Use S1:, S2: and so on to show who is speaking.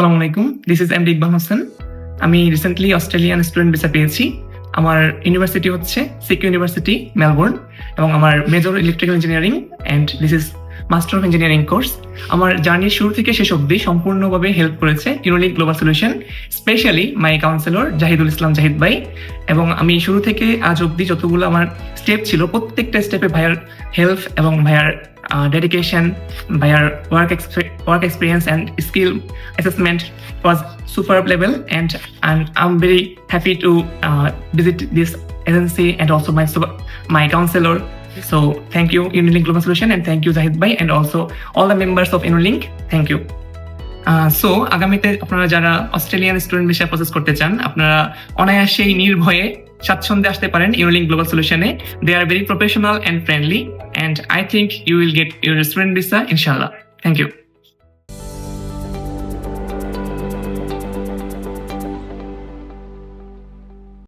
S1: সালাম আলাইকুম। This is M D Iqbal Hossain আমি রিসেন্টলি অস্ট্রেলিয়ান স্টুডেন্ট ভিসা পেয়েছি। আমার ইউনিভার্সিটি হচ্ছে সিকিউ ইউনিভার্সিটি মেলবোর্ন এবং আমার major electrical engineering and this is master of engineering course আমার জার্নির শুরু থেকে শেষ অবধি সম্পূর্ণভাবে হেল্প করেছে unique global solution specially my counsellor Zahidul Islam Zahid ভাই, এবং আমি শুরু থেকে আজ অবধি যতগুলো আমার স্টেপ ছিল, প্রত্যেকটা স্টেপে ভাইয়ার হেল্প এবং ভাইয়ার ডেডিকেশন ভাইয়ার work work experience and skill assessment was superb level and I'm, I'm very happy to uh, visit this agency and also my my counselor so thank you Unilink Global Solution and thank you Zahid Bhai and also all the members of Unilink thank you so আগামীতে আপনারা যারা Australian student visa process করতে চান আপনারা অনায়াসেই নির্ভয়ে স্বাচ্ছন্দ্যে আসতে পারেন Unilink global সলিউশনে they are very professional and friendly and I think you will get your student visa, inshallah. Thank you.